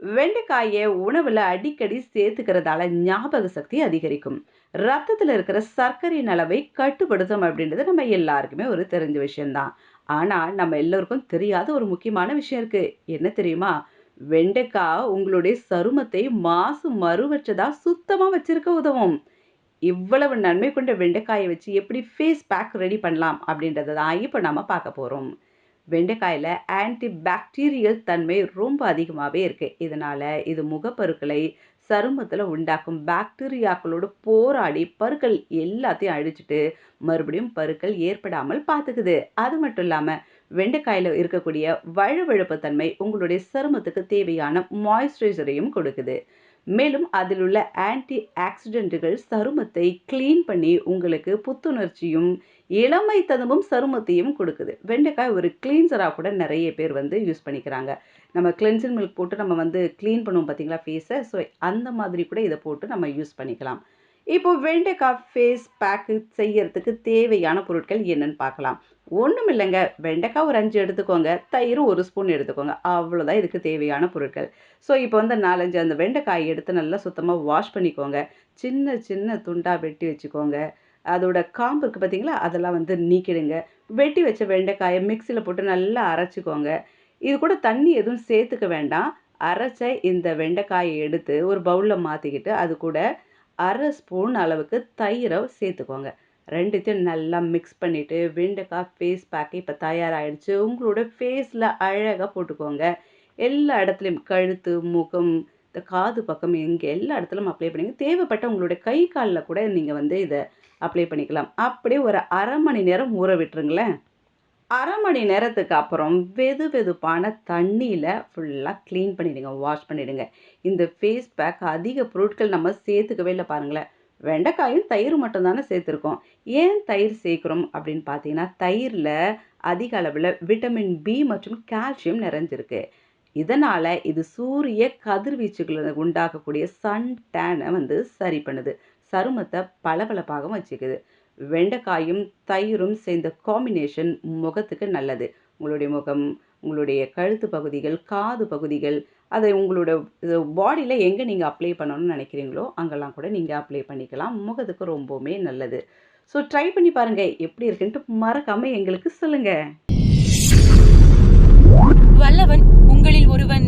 வெண்டைக்காயை உணவில் அடிக்கடி சேர்த்துக்கிறதால ஞாபக சக்தி அதிகரிக்கும். ரத்தத்தில் இருக்கிற சர்க்கரையின் அளவை கட்டுப்படுத்தும் அப்படின்றது நம்ம எல்லாருக்குமே ஒரு தெரிஞ்ச விஷயம்தான் ஆனால் நம்ம எல்லோருக்கும் தெரியாத ஒரு முக்கியமான விஷயம் இருக்குது என்ன தெரியுமா? வெண்டைக்காய் உங்களுடைய சருமத்தை மாசு மறுவற்றதாக சுத்தமாக வச்சிருக்க உதவும். இவ்வளவு நன்மை கொண்ட வெண்டைக்காயை வச்சு எப்படி ஃபேஸ் பேக் ரெடி பண்ணலாம் அப்படின்றத தான் இப்போ நம்ம பார்க்க போகிறோம் வெண்டைக்காயில் ஆன்டி பாக்டீரியல் தன்மை ரொம்ப அதிகமாகவே இருக்குது இதனால் இது முகப்பருக்களை சருமத்தில் உண்டாக்கும் பாக்டீரியாக்களோடு போராடி பருக்கள் எல்லாத்தையும் அழிச்சிட்டு மறுபடியும் பருக்கள் ஏற்படாமல் பார்த்துக்குது. அது மட்டும் இல்லாமல் வெண்டைக்காயில் இருக்கக்கூடிய வழுவழுப்பு தன்மை உங்களுடைய சருமத்துக்கு தேவையான மாய்ஸ்சரைசரையும் கொடுக்குது. மேலும் அதில் உள்ள ஆன்டி ஆக்சிடென்ட்டுகள் சருமத்தை கிளீன் பண்ணி உங்களுக்கு புத்துணர்ச்சியும், இளமை ததமும் சருமத்தையும் கொடுக்குது. வெண்டைக்காய் ஒரு கிளீன்சராக கூட நிறைய பேர் வந்து யூஸ் பண்ணிக்கிறாங்க. நம்ம கிளென்சிங் மில்க் போட்டு நம்ம வந்து க்ளீன் பண்ணுவோம் பார்த்தீங்களா ஃபேஸை ஸோ அந்த மாதிரி கூட இதை போட்டு நம்ம யூஸ் பண்ணிக்கலாம். இப்போ வெண்டைக்காய் ஃபேஸ் பேக்கு செய்யறதுக்கு தேவையான பொருட்கள் என்னன்னு பார்க்கலாம். ஒண்ணுமில்லங்க. வெண்டைக்காய் ஒரு அஞ்சு எடுத்துக்கோங்க. தயிர் ஒரு ஸ்பூன் எடுத்துக்கோங்க. அவ்வளோதான் இதுக்கு தேவையான பொருட்கள். ஸோ இப்போ வந்து 4, 5 அந்த வெண்டைக்காய் எடுத்து நல்லா சுத்தமாக வாஷ் பண்ணிக்கோங்க. சின்ன சின்ன துண்டாக வெட்டி வச்சுக்கோங்க. அதோட காம்பு இருக்குது பார்த்தீங்களா? அதெல்லாம் வந்து நீக்கிடுங்க. வெட்டி வச்ச வெண்டைக்காயை மிக்சியில் போட்டு நல்லா அரைச்சிக்கோங்க இது கூட தண்ணி எதுவும் சேர்த்துக்க வேண்டாம். அரைச்ச இந்த வெண்டைக்காயை எடுத்து ஒரு பவுலில் மாற்றிக்கிட்டு அது கூட அரை ஸ்பூன் அளவுக்கு தயிரை சேர்த்துக்கோங்க. ரெண்டுத்தையும் நல்லா மிக்ஸ் பண்ணிவிட்டு வெண்டைக்காய் ஃபேஸ் பேக்கு இப்போ தயாராகிடுச்சு உங்களோட ஃபேஸில் அழகாக போட்டுக்கோங்க. எல்லா இடத்துலையும் கழுத்து, முகம், இந்த காது பக்கம் எங்கே எல்லா இடத்துலயும் அப்ளை பண்ணிங்க தேவைப்பட்ட உங்களுடைய கை, காலில் கூட நீங்கள் வந்து இதை அப்ளை பண்ணிக்கலாம். அப்படியே ஒரு அரை மணி நேரம் ஊற விட்டுருங்களேன். அரை மணி நேரத்துக்கு அப்புறம் வெது வெதுப்பான தண்ணியில் ஃபுல்லாக க்ளீன் பண்ணிடுங்க. வாஷ் பண்ணிவிடுங்க இந்த ஃபேஸ் பேக் அதிக பொருட்கள் நம்ம சேர்த்துக்கவே இல்லை பாருங்களேன். வெண்டைக்காயும், தயிர் மட்டும் தானே சேர்த்துருக்கோம். ஏன் தயிர் சேர்க்குறோம் அப்படின்னு பார்த்தீங்கன்னா, தயிரில் அதிக அளவில் விட்டமின் பி மற்றும் கால்சியம் நிறைஞ்சிருக்கு. இதனால் இது சூரிய கதிர்வீச்சுகளை உண்டாக்கக்கூடிய சன் டேனை வந்து சரி பண்ணுது. சருமத்தை பளபளப்பாகவும் வச்சுக்குது. வெண்டைக்காயும், தயிரும் சேர்ந்த காம்பினேஷன் முகத்துக்கு நல்லது. உங்களுடைய முகம், உங்களுடைய கழுத்து பகுதிகள், காது பகுதிகள், அதை உங்களோட பாடியில் எங்கே நீங்கள் அப்ளை பண்ணணும்னு நினைக்கிறீங்களோ, அங்கெல்லாம் கூட நீங்கள் அப்ளை பண்ணிக்கலாம். முகத்துக்கு ரொம்பவுமே நல்லது. ஸோ ட்ரை பண்ணி பாருங்கள் எப்படி இருக்குன்ட்டு மறக்காமல் எங்களுக்கு சொல்லுங்கள் வல்லவன் உங்களில் ஒருவன்